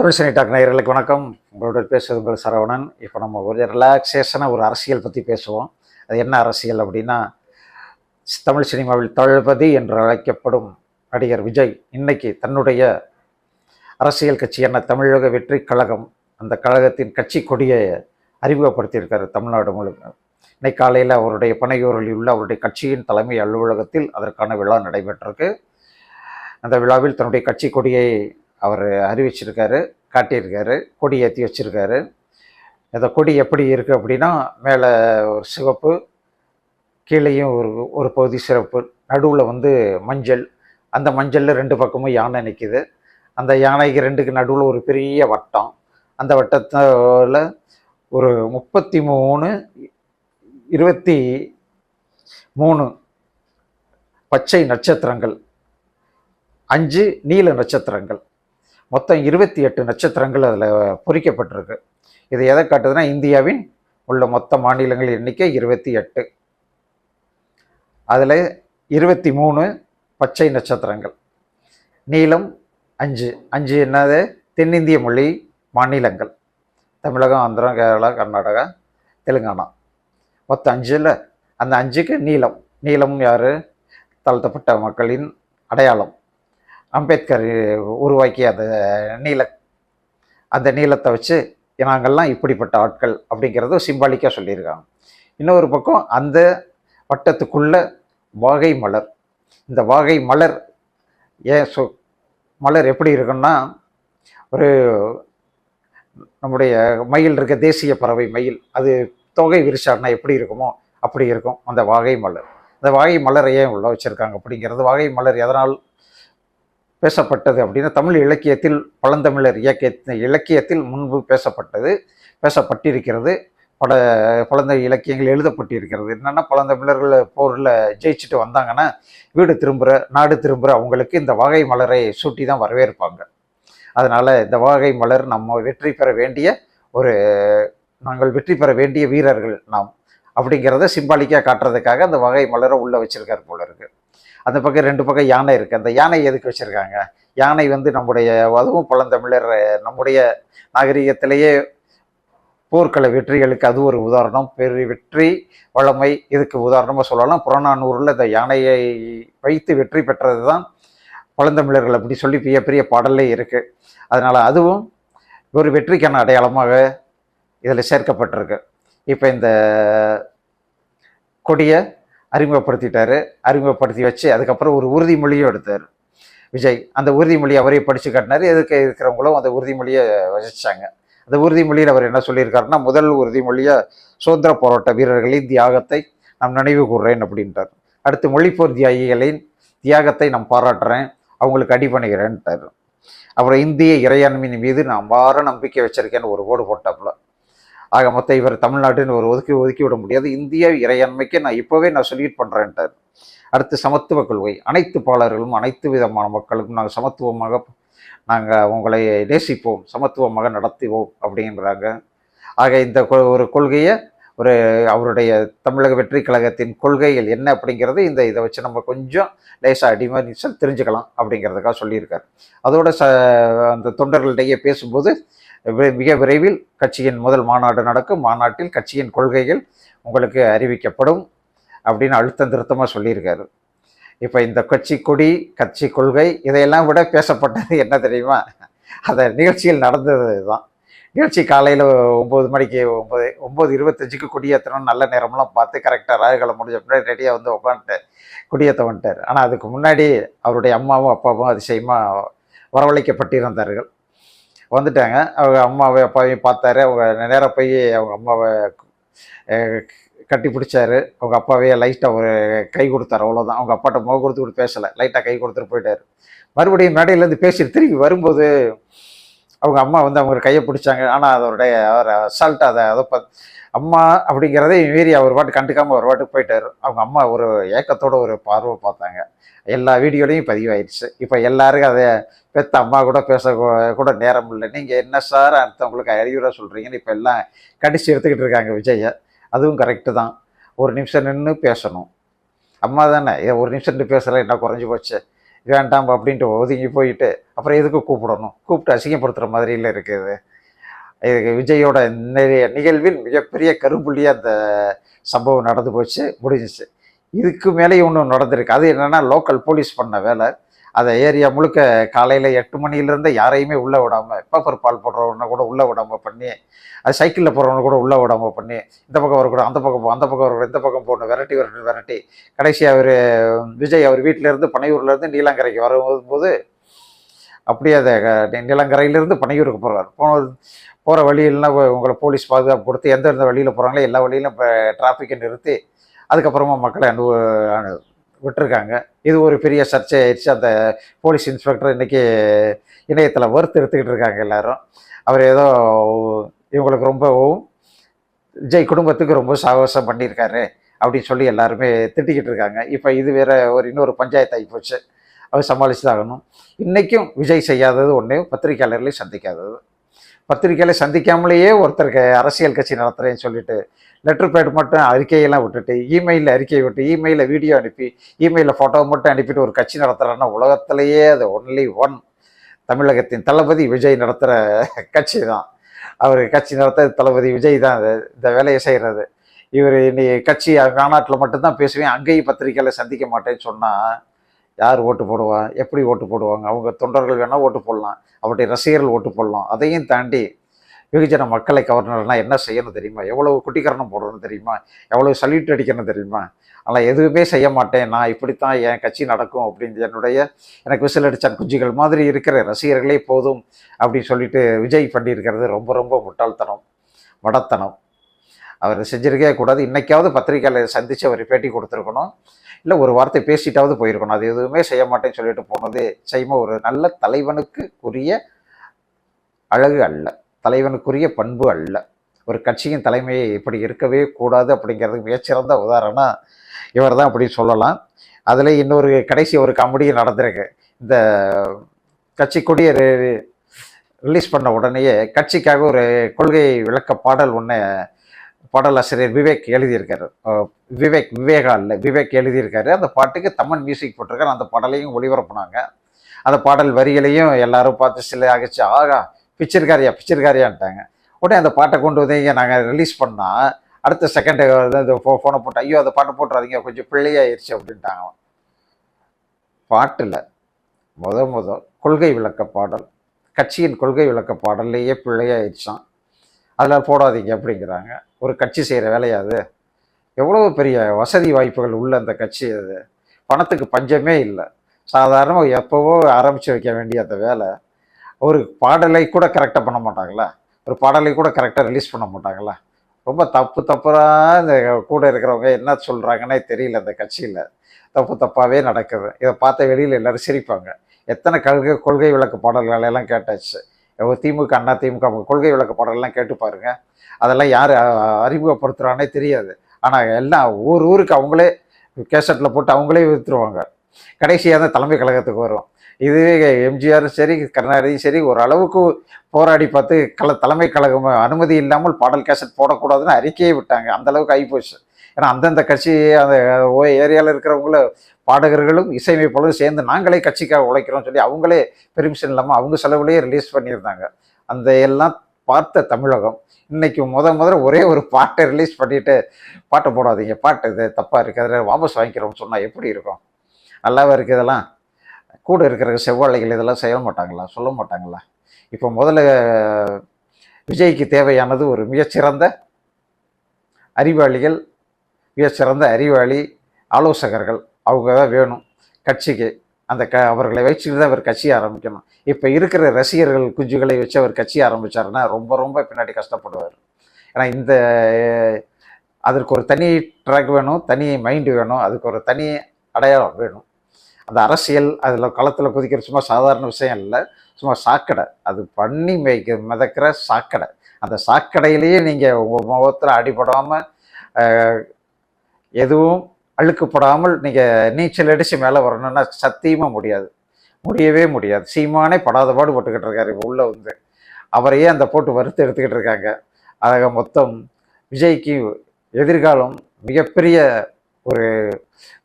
தமிழ்சனி talk நேயர்களுக்கு வணக்கம். உங்களோட பேசுவது உங்கள் சரவணன். இப்போ நம்ம ஒரு ரிலாக்ஸேஷனாக ஒரு அரசியல் பற்றி பேசுவோம். அது என்ன அரசியல் அப்படின்னா தமிழ் சினிமாவில் தளபதி என்று அழைக்கப்படும் நடிகர் விஜய் இன்னைக்கு தன்னுடைய அரசியல் கட்சியான தமிழக வெற்றி கழகம் அந்த கழகத்தின் கட்சி கொடியை அறிமுகப்படுத்தியிருக்காரு தமிழ்நாடு முழுக்க இன்னைக்கு காலையில் அவருடைய பனையூரில் உள்ள அவருடைய கட்சியின் தலைமை அலுவலகத்தில் அதற்கான விழா நடைபெற்றிருக்கு. அந்த விழாவில் தன்னுடைய கட்சி கொடியை அவர் அறிவிச்சிருக்காரு காட்டியிருக்காரு கொடி ஏற்றி வச்சிருக்காரு. அந்த கொடி எப்படி இருக்குது அப்படின்னா மேலே ஒரு சிவப்பு கீழேயும் ஒரு ஒரு பகுதி சிறப்பு நடுவில் வந்து மஞ்சள். அந்த மஞ்சளில் ரெண்டு பக்கமும் யானை நிற்கிது அந்த யானைக்கு ரெண்டுக்கு நடுவில் ஒரு பெரிய வட்டம். அந்த வட்டத்தில் ஒரு முப்பத்தி மூணு இருபத்தி மூணு பச்சை நட்சத்திரங்கள் அஞ்சு நீல நட்சத்திரங்கள். மொத்தம் இருபத்தி எட்டு நட்சத்திரங்கள் அதில் பொறிக்கப்பட்டிருக்கு. இது எதை காட்டுதுன்னா இந்தியாவின் உள்ள மொத்த மாநிலங்கள் எண்ணிக்கை இருபத்தி எட்டு. அதில் இருபத்தி மூணு பச்சை நட்சத்திரங்கள் நீளம் அஞ்சு. அஞ்சு என்னது? தென்னிந்திய மொழி மாநிலங்கள். தமிழகம் ஆந்திரம் கேரளா கர்நாடகா தெலுங்கானா. மொத்தம் அஞ்சில் அந்த அஞ்சுக்கு நீளம். நீளம் யார்? தாழ்த்தப்பட்ட மக்களின் அடையாளம். அம்பேத்கர் உருவாக்கிய அந்த நீல அந்த நீளத்தை வச்சு நாங்கள்லாம் இப்படிப்பட்ட ஆட்கள் அப்படிங்கிறத சிம்பாலிக்காக சொல்லியிருக்காங்க. இன்னொரு பக்கம் அந்த வட்டத்துக்குள்ள வாகை மலர். இந்த வாகை மலர் ஏன் சொ மலர் எப்படி இருக்குன்னா ஒரு நம்முடைய மயில் இருக்க தேசிய பறவை மயில் அது தொகை விரிச்சார்னா எப்படி இருக்குமோ அப்படி இருக்கும் அந்த வாகை மலர். அந்த வாகை மலர் ஏன் உள்ள வச்சுருக்காங்க அப்படிங்கிறது வாகை மலர் எதனால் பேசப்பட்டது அப்படின்னா தமிழ் இலக்கியத்தில் பழந்தமிழர் இயக்கிய இலக்கியத்தில் முன்பு பேசப்பட்டது பேசப்பட்டிருக்கிறது. பல பழந்த இலக்கியங்கள் எழுதப்பட்டிருக்கிறது. என்னென்னா பழந்தமிழர்கள் போரில் ஜெயிச்சுட்டு வந்தாங்கன்னா வீடு திரும்புகிற நாடு திரும்புகிற அவங்களுக்கு இந்த வாகை மலரை சூட்டி தான் வரவேற்பாங்க. அதனால் இந்த வாகை மலர் நம்ம வெற்றி பெற வேண்டிய ஒரு நாங்கள் வெற்றி பெற வேண்டிய வீரர்கள் நாம் அப்படிங்கிறத சிம்பாலிக்காக காட்டுறதுக்காக அந்த வகை மலரை உள்ளே வச்சுருக்காரு போல இருக்குது அந்த பக்கம் ரெண்டு பக்கம் யானை இருக்குது அந்த யானை எதுக்கு வச்சுருக்காங்க? யானை வந்து நம்முடைய அதுவும் பழந்தமிழர் நம்முடைய நாகரிகத்திலேயே போர்க்கள வெற்றிகளுக்கு அது ஒரு உதாரணம். பெரிய வெற்றி வளமை இதுக்கு உதாரணமாக சொல்லலாம். புறநானூரில் இந்த யானையை வைத்து வெற்றி பெற்றது தான் பழந்தமிழர்கள் அப்படி சொல்லி பெரிய பெரிய பாடலே இருக்குது அதனால் அதுவும் ஒரு வெற்றிக்கான அடையாளமாக இதில் சேர்க்கப்பட்டிருக்கு. இப்போ இந்த கொடியை அறிமுகப்படுத்திட்டாரு. அறிமுகப்படுத்தி வச்சு அதுக்கப்புறம் ஒரு உறுதிமொழியும் எடுத்தார். விஜய் அந்த உறுதிமொழியை அவரே படித்து காட்டினார். எதுக்கு இருக்கிறவங்களும் அந்த உறுதிமொழியை வசிச்சாங்க அந்த உறுதிமொழியில் அவர் என்ன சொல்லியிருக்காருன்னா முதல் உறுதிமொழியை சுதந்திர போராட்ட வீரர்களின் தியாகத்தை நாம் நினைவு கூறுறேன் அப்படின்ட்டார். அடுத்து மொழிப்போர் தியாகிகளின் தியாகத்தை நான் பாராட்டுறேன். அவங்களுக்கு அடிபணிகிறேன்ட்டார். அப்புறம் இந்திய இறையாண்மையின் மீது நான் வார நம்பிக்கை வச்சிருக்கேன்னு ஒரு ஓடு போட்டாப்புல. ஆக மொத்தம் இவர் தமிழ்நாட்டின் ஒரு ஒதுக்கி ஒதுக்கி விட முடியாது. இந்திய இறையாண்மைக்கு நான் இப்போவே நான் சொல்யூட் பண்ணுறேன்ட்டார் அடுத்து சமத்துவ கொள்கை. அனைத்து பாலர்களும் அனைத்து விதமான மக்களுக்கும் நாங்கள் சமத்துவமாக நாங்கள் உங்களை நேசிப்போம் சமத்துவமாக நடத்துவோம் அப்படின்றாங்க. ஆக இந்த ஒரு கொள்கையை ஒரு அவருடைய தமிழக வெற்றி கழகத்தின் கொள்கைகள் என்ன அப்படிங்கிறது இந்த இதை வச்சு நம்ம கொஞ்சம் லேசாக அடிமனிசல் தெரிஞ்சுக்கலாம் அப்படிங்கிறதுக்காக சொல்லியிருக்காரு. அதோட ச அந்த தொண்டர்களிடையே பேசும்போது மிக விரைவில் கட்சியின் முதல் மாநாடு நடக்கும். மாநாட்டில் கட்சியின் கொள்கைகள் உங்களுக்கு அறிவிக்கப்படும் அப்படின்னு அழுத்தம் திருத்தமாக சொல்லியிருக்காரு. இப்போ இந்த கட்சி கொடி கட்சி கொள்கை இதையெல்லாம் விட பேசப்பட்டது என்ன தெரியுமா? அந்த நிகழ்ச்சியில் நடந்தது தான் நிகழ்ச்சி காலையில் ஒம்பது மணிக்கு ஒம்பது ஒம்பது இருபத்தஞ்சுக்கு கொடியேற்றணும் நல்ல நேரம்லாம் பார்த்து கரெக்டாக ராயகாலம் முடிஞ்ச பின்னாடி ரெடியாக வந்து உட்காந்துட்டு கொடியேற்ற வந்துட்டார். ஆனால் அதுக்கு முன்னாடி அவருடைய அம்மாவும் அப்பாவும் அதிசயமாக வரவழைக்கப்பட்டிருந்தார்கள். வந்துட்டாங்க. அவங்க அம்மாவை அப்பாவையும் பார்த்தாரு. அவங்க நேராக போய் அவங்க அம்மாவை கட்டி பிடிச்சாரு. அவங்க அப்பாவே லைட்டாக ஒரு கை கொடுத்தாரு. அவ்வளோதான் அவங்க அப்பாட்ட முக கொடுத்து கூட பேசலை. லைட்டாக கை கொடுத்துட்டு போயிட்டார். மறுபடியும் மேடையிலேருந்து பேசிட்டு திரும்பி வரும்போது அவங்க அம்மா வந்து அவங்க கையை பிடிச்சாங்க. ஆனால் அதோடைய அவர் அசால்ட்டாக அதை அதை பத் அம்மா அப்படிங்கிறதே மீறி அவர் பாட்டு கண்டுக்காமல் ஒரு பாட்டுக்கு போயிட்டார். அவங்க அம்மா ஒரு ஏக்கத்தோட ஒரு பார்வை பார்த்தாங்க. எல்லா வீடியோலையும் பதிவாயிடுச்சு. இப்போ எல்லாருக்கும் அதை பெத்த அம்மா கூட பேச கூட நேரம் இல்லை. நீங்கள் என்ன சார் அடுத்தவங்களுக்கு அறிவுரை சொல்கிறீங்கன்னு இப்போ எல்லாம் கடிச்சு எடுத்துக்கிட்டு இருக்காங்க விஜயை அதுவும் கரெக்டு தான். ஒரு நிமிஷம் நின்று பேசணும். அம்மா தானே ஒரு நிமிஷம் நின்று பேசலை என்ன குறைஞ்சி போச்சு? வேண்டாம் அப்படின்ட்டு ஒதுங்கி போயிட்டு அப்புறம் எதுக்கு கூப்பிடணும்? கூப்பிட்டு அசிங்கப்படுத்துகிற மாதிரியில் இருக்குது விஜயோட நிறைய நிகழ்வில் மிகப்பெரிய கரும்புள்ளியாக அந்த சம்பவம் நடந்து போச்சு முடிஞ்சிச்சு. இதுக்கு மேலேயும் ஒன்றும் நடந்திருக்கு. அது என்னென்னா லோக்கல் போலீஸ் பண்ண வேலை. அதை ஏரியா முழுக்க காலையில் எட்டு மணிலேருந்து யாரையுமே உள்ளே விடாமல் பேப்பர் பால் போடுறவன கூட உள்ளே விடாமல் பண்ணி அது சைக்கிளில் போகிறவன கூட உள்ளே விடாமல் பண்ணி இந்த பக்கம் வரக்கூடாது அந்த பக்கம் போ அந்த பக்கம் வரக்கூடாது இந்த பக்கம் போகணும் விரட்டி விரட்டி விரட்டி. கடைசி அவர் விஜய் அவர் வீட்டிலேருந்து பனையூர்லேருந்து நீலாங்கரைக்கு வரும்போது அப்படியே அதை நிலங்கரையிலிருந்து பனையூருக்கு போகிறார் போன போகிற வழியிலாம் உங்களை போலீஸ் பாதுகாப்பு கொடுத்து எந்தெந்த வழியில் போகிறாங்களோ எல்லா வழியிலும் இப்போ டிராஃபிக்கை நிறுத்தி அதுக்கப்புறமா மக்களை அனுபவ அனு விட்டுருக்காங்க. இது ஒரு பெரிய சர்ச்சை ஆயிடுச்சு. அந்த போலீஸ் இன்ஸ்பெக்டர் இன்னைக்கு இணையத்தில் வறுத்து எடுத்துக்கிட்டு இருக்காங்க எல்லாரும். அவர் ஏதோ இவங்களுக்கு ரொம்பவும் ஜெய் குடும்பத்துக்கு ரொம்ப சாகசம் பண்ணியிருக்காரு அப்படின்னு சொல்லி எல்லாருமே திட்டிக்கிட்டு இருக்காங்க. இப்போ இது வேற ஒரு இன்னொரு பஞ்சாயத்து ஆகி போச்சு. அவர் சமாளித்து தான் ஆகணும் இன்றைக்கும் விஜய் செய்யாதது ஒன்று பத்திரிக்கையாளர்களையும் சந்திக்காதது பத்திரிக்கையாளை சந்திக்காமலேயே ஒருத்தருக்கு அரசியல் கட்சி நடத்துகிறேன்னு சொல்லிட்டு லெட்டர் பேட் மட்டும் அறிக்கையெல்லாம் விட்டுட்டு இமெயிலில் அறிக்கை விட்டு இமெயிலில் வீடியோ அனுப்பி இமெயிலில் ஃபோட்டோ மட்டும் அனுப்பிட்டு ஒரு கட்சி நடத்துகிறேன்னா உலகத்திலேயே அது ஒன்லி ஒன் தமிழகத்தின் தளபதி விஜய் நடத்துகிற கட்சி தான் அவர் கட்சி நடத்த தளபதி விஜய் தான் அது- இந்த வேலையை செய்கிறது இவர் இனி கட்சி மாநாட்டில் மட்டும்தான் பேசுவேன் அங்கேயும் பத்திரிக்கையில் சந்திக்க மாட்டேன்னு சொன்னால் யார் ஓட்டு போடுவா? எப்படி ஓட்டு போடுவாங்க? அவங்க தொண்டர்கள் வேணால் ஓட்டு போடலாம். அவருடைய ரசிகர்கள் ஓட்டு போடலாம். அதையும் தாண்டி வெகுஜன மக்களை கவர்னர்னா என்ன செய்யணும் தெரியுமா? எவ்வளவு குட்டிக்கரணம் போடணும் தெரியுமா? எவ்வளவு சல்யூட் அடிக்கணும் தெரியுமா? ஆனால் எதுவுமே செய்ய மாட்டேன். நான் இப்படித்தான் என் கட்சி நடக்கும் அப்படின்னு என்னுடைய எனக்கு விசில் அடித்த குஞ்சுகள் மாதிரி இருக்கிற ரசிகர்களே போதும் அப்படின்னு சொல்லிட்டு விஜய் பண்ணியிருக்கிறது ரொம்ப ரொம்ப முட்டாள்தனம் மடத்தனம் அவர் செஞ்சிருக்கவே கூடாது. இன்னைக்காவது பத்திரிக்கையாளர் சந்தித்து அவர் பேட்டி கொடுத்துருக்கணும். இல்லை ஒரு வார்த்தை பேசிட்டாவது போயிருக்கணும். அது எதுவுமே செய்ய மாட்டேன்னு சொல்லிட்டு போனது செய்யுமா ஒரு நல்ல தலைவனுக்கு உரிய அழகு அல்ல. தலைவனுக்குரிய பண்பு அல்ல. ஒரு கட்சியின் தலைமையை இப்படி இருக்கவே கூடாது அப்படிங்கிறதுக்கு மிகச்சிறந்த உதாரணம் இவர் தான் அப்படின்னு சொல்லலாம். அதில் இன்னொரு கடைசி ஒரு காமெடியும் நடந்திருக்கு. இந்த கட்சி கொடியை ரிலீஸ் பண்ண உடனேயே கட்சிக்காக ஒரு கொள்கை விளக்க பாடல் ஒன்று பாடலாசிரியர் விவேக் எழுதியிருக்காரு. விவேக் விவேகா இல்லை விவேக் எழுதியிருக்காரு. அந்த பாட்டுக்கு தமன் மியூசிக் போட்டிருக்காரு. அந்த பாடலையும் ஒளிபரப்புனாங்க. அந்த பாடல் வரிகளையும் எல்லாரும் பார்த்து சில ஆகிச்சு ஆகா பிச்சிருக்காரியா பிச்சிருக்காரியான்ட்டாங்க. உடனே அந்த பாட்டை கொண்டு வந்து இங்கே நாங்கள் ரிலீஸ் பண்ணால் அடுத்த செகண்ட் இந்த ஃபோனை போட்டு ஐயோ அந்த பாட்டை போட்டுறாதீங்க கொஞ்சம் பிள்ளையாயிருச்சு அப்படின்ட்டாங்க பாட்டில் முத முத கொள்கை விளக்க பாடல் கட்சியின் கொள்கை விளக்க பாடல்லையே பிள்ளையாயிருச்சான் அதில் போடாதீங்க அப்படிங்கிறாங்க. ஒரு கட்சி செய்கிற வேலையாது எவ்வளோ பெரிய வசதி வாய்ப்புகள் உள்ள அந்த கட்சி அது? பணத்துக்கு பஞ்சமே இல்லை. சாதாரணமாக எப்போவோ ஆரம்பித்து வைக்க வேண்டிய அந்த வேலை. ஒரு பாடலை கூட கரெக்டாக பண்ண மாட்டாங்களா? ஒரு பாடலை கூட கரெக்டாக ரிலீஸ் பண்ண மாட்டாங்களா? ரொம்ப தப்பு தப்பாக இந்த கூட இருக்கிறவங்க என்ன சொல்கிறாங்கன்னே தெரியல அந்த கட்சியில். தப்பு தப்பாகவே நடக்குது. இதை பார்த்த வெளியில் எல்லோரும் சிரிப்பாங்க. எத்தனை கல்கை கொள்கை விளக்கு பாடல்களெல்லாம் கேட்டாச்சு. திமுக அண்ணா திமுக கொள்கை விளக்கு பாடல்லாம் கேட்டு பாருங்க. அதெல்லாம் யார் அறிமுகப்படுத்துகிறானே தெரியாது. ஆனால் எல்லாம் ஊர் ஊருக்கு அவங்களே கேசட்டில் போட்டு அவங்களே விற்றுருவாங்க கடைசியாக தான் தலைமை கழகத்துக்கு வரும். இதுவே எம்ஜிஆரும் சரி கருணாநிதியும் சரி ஓரளவுக்கு போராடி பார்த்து கல தலைமை கழகம் அனுமதி இல்லாமல் பாடல் கேசட் போடக்கூடாதுன்னு அறிக்கையே விட்டாங்க. அந்தளவுக்கு ஆகிப்போச்சு ஏன்னா அந்தந்த கட்சி அந்த ஓ ஏரியாவில் இருக்கிறவங்கள பாடகர்களும் இசையமைப்பாளரும் சேர்ந்து நாங்களே கட்சிக்காக உழைக்கிறோம் சொல்லி அவங்களே பெர்மிஷன் இல்லாமல் அவங்க செலவுலேயே ரிலீஸ் பண்ணியிருந்தாங்க. அந்த எல்லாம் பார்த்த தமிழகம் இன்னைக்கு முத முதல்ல ஒரே ஒரு பாட்டை ரிலீஸ் பண்ணிட்டு பாட்டை போடாதீங்க பாட்டு இது தப்பாக இருக்குது அதில் வாபஸ் வாங்கிக்கிறோம்னு சொன்னால் எப்படி இருக்கும்? நல்லாவே இருக்குது இதெல்லாம்? கூட இருக்கிற செவ்வாழைகள் இதெல்லாம் செய்ய மாட்டாங்களா? சொல்ல மாட்டாங்களா? இப்போ முதல்ல விஜய்க்கு தேவையானது ஒரு மிகச்சிறந்த அறிவாளிகள் மிகச்சிறந்த அறிவாளி ஆலோசகர்கள். அவங்க தான் வேணும். கட்சிக்கு அந்த க அவர்களை வச்சுட்டு தான் அவர் கட்சியை ஆரம்பிக்கணும். இப்போ இருக்கிற ரசிகர்கள் குஞ்சுகளை வச்சு அவர் கட்சியை ஆரம்பித்தாருன்னா ரொம்ப ரொம்ப பின்னாடி கஷ்டப்படுவார். ஏன்னா இந்த அதற்கு ஒரு தனி ட்ராக் வேணும் தனி மைண்டு வேணும் அதுக்கு ஒரு தனி அடையாளம் வேணும். அந்த அரசியல் அதில் களத்தில் குதிக்கிற சும்மா சாதாரண விஷயம் இல்லை. சும்மா சாக்கடை. அது பண்ணி மேய்க்க மிதக்கிற சாக்கடை. அந்த சாக்கடையிலேயே நீங்கள் உங்கள் முகத்தில் அடிபடாமல் எதுவும் அழுக்குப்படாமல் நீங்கள் நீச்சல் அடித்து மேலே வரணும்னா சத்தியமாக முடியாது. முடியவே முடியாது. சீமானே படாத பாடு போட்டுக்கிட்டு இருக்காரு. இப்போ உள்ளே வந்து அவரையே அந்த போட்டு வறுத்து எடுத்துக்கிட்டு இருக்காங்க. அதாக மொத்தம் விஜய்க்கு எதிர்காலம் மிகப்பெரிய ஒரு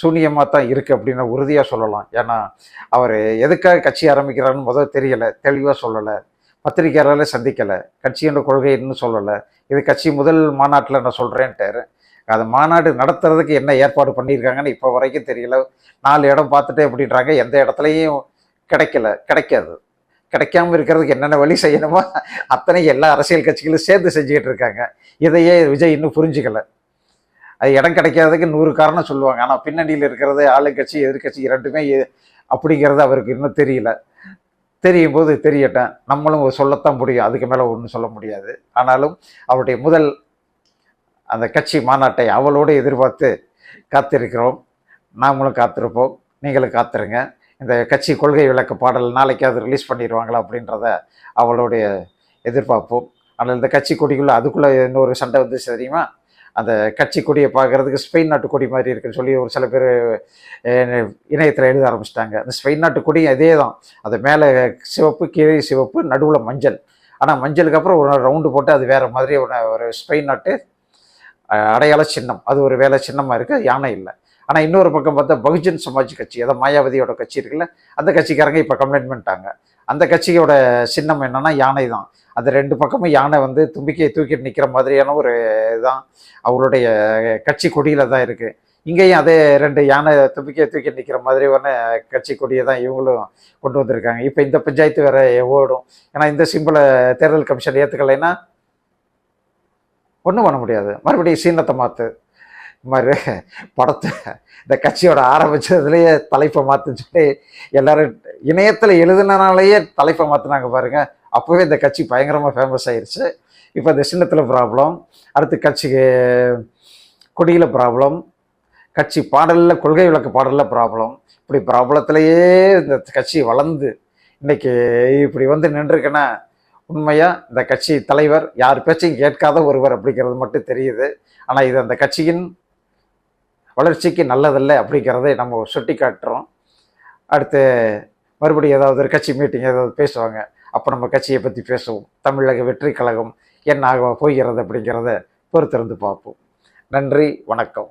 சூனியமாக தான் இருக்குது அப்படின்னு உறுதியாக சொல்லலாம். ஏன்னா அவர் எதுக்காக கட்சி ஆரம்பிக்கிறாருன்னு முதல் தெரியலை. தெளிவாக சொல்லலை. பத்திரிக்கையாளர்களே சந்திக்கலை. கட்சியோட கொள்கை இன்னும் சொல்லலை. இது கட்சி முதல் மாநாட்டில் நான் சொல்கிறேன்ட்டாரு அது மாநாடு நடத்துறதுக்கு என்ன ஏற்பாடு பண்ணியிருக்காங்கன்னு இப்போ வரைக்கும் தெரியல. நாலு இடம் பார்த்துட்டு அப்படின்றாங்க. எந்த இடத்துலையும் கிடைக்கல கிடைக்காது. கிடைக்காம இருக்கிறதுக்கு என்னென்ன வழி செய்யணுமோ அத்தனை எல்லா அரசியல் கட்சிகளும் சேர்ந்து செஞ்சுக்கிட்டு இருக்காங்க. இதையே விஜய் இன்னும் புரிஞ்சுக்கல. அது இடம் கிடைக்காததுக்கு நூறு காரணம் சொல்லுவாங்க. ஆனால் பின்னணியில் இருக்கிறது ஆளுங்கட்சி எதிர்க்கட்சி இரண்டுமே அப்படிங்கிறது அவருக்கு இன்னும் தெரியல. தெரியும் போது தெரியட்டும். நம்மளும் சொல்லத்தான் முடியும். அதுக்கு மேலே ஒன்றும் சொல்ல முடியாது. ஆனாலும் அவருடைய முதல் அந்த கட்சி மாநாட்டை அவளோடு எதிர்பார்த்து காத்திருக்கிறோம். நாமளும் காத்திருப்போம். நீங்களும் காத்திருங்க. இந்த கட்சி கொள்கை விளக்க பாடல் நாளைக்கு அது ரிலீஸ் பண்ணிடுவாங்களா அப்படின்றத அவளுடைய எதிர்பார்ப்போம். ஆனால் இந்த கட்சி கொடிக்குள்ளே அதுக்குள்ளே இன்னொரு சண்டை வந்து தெரியுமா? அந்த கட்சி கொடியை பார்க்கறதுக்கு ஸ்பெயின் நாட்டு கொடி மாதிரி இருக்குன்னு சொல்லி ஒரு சில பேர் இணையத்தில் எழுத ஆரம்பிச்சிட்டாங்க. அந்த ஸ்பெயின் நாட்டு கொடி அதே தான் அது மேலே சிவப்பு கீழே சிவப்பு நடுவில் மஞ்சள். ஆனால் மஞ்சளுக்கு அப்புறம் ஒரு ரவுண்டு போட்டு அது வேறு மாதிரி ஒரு ஒரு ஸ்பெயின் நாட்டு அடையாள சின்னம். அது ஒரு வேலை சின்னமாக இருக்குது யானை இல்லை. ஆனால் இன்னொரு பக்கம் பார்த்தா பகுஜன் சமாஜ் கட்சி அதாவது மாயாவதியோட கட்சி இருக்குல்ல அந்த கட்சிக்காரங்க இப்போ கம்ப்ளைண்ட் பண்ணிட்டாங்க. அந்த கட்சியோட சின்னம் என்னன்னா யானை தான். அந்த ரெண்டு பக்கமும் யானை வந்து தும்பிக்கையை தூக்கிட்டு நிற்கிற மாதிரியான ஒரு இதுதான் அவருடைய கட்சி கொடியில் தான் இருக்குது இங்கேயும் அதே ரெண்டு யானை தும்பிக்கையை தூக்கி நிற்கிற மாதிரி ஒன்று கட்சி கொடியை தான் இவங்களும் கொண்டு வந்திருக்காங்க. இப்போ இந்த பஞ்சாயத்து வேற ஓடும். ஏன்னா இந்த சிம்பிளை தேர்தல் கமிஷன் ஏற்றுக்கலைன்னா ஒன்றும் பண்ண முடியாது. மறுபடியும் சீனத்தை மாற்று மாதிரி படத்தை இந்த கட்சியோட ஆரம்பிச்சதுலேயே தலைப்பை மாற்றுன்னு சொல்லி எல்லோரும் இணையத்தில் எழுதுனனாலேயே தலைப்பை மாற்றினாங்க பாருங்கள் அப்போவே இந்த கட்சி பயங்கரமாக ஃபேமஸ் ஆயிடுச்சு இப்போ இந்த சின்னத்தில் ப்ராப்ளம் அடுத்து கட்சிக்கு கொடியில் ப்ராப்ளம் கட்சி பாடலில் கொள்கை விளக்க பாடலில் ப்ராப்ளம் இப்படி ப்ராப்ளத்திலேயே இந்த கட்சி வளர்ந்து இன்னைக்கு இப்படி வந்து நின்றுருக்குன்னா உண்மையாக இந்த கட்சி தலைவர் யார் பேச்சையும் கேட்காத ஒருவர் அப்படிங்கிறது மட்டும் தெரியுது. ஆனால் இது அந்த கட்சியின் வளர்ச்சிக்கு நல்லதில்லை அப்படிங்கிறதை நம்ம சுட்டி காட்டுறோம் அடுத்து மறுபடியும் ஏதாவது ஒரு கட்சி மீட்டிங் ஏதாவது பேசுவாங்க. அப்போ நம்ம கட்சியை பற்றி பேசுவோம். தமிழக வெற்றி கழகம் என்ன ஆக போகிறது அப்படிங்கிறத பொறுத்திருந்து பார்ப்போம். நன்றி வணக்கம்.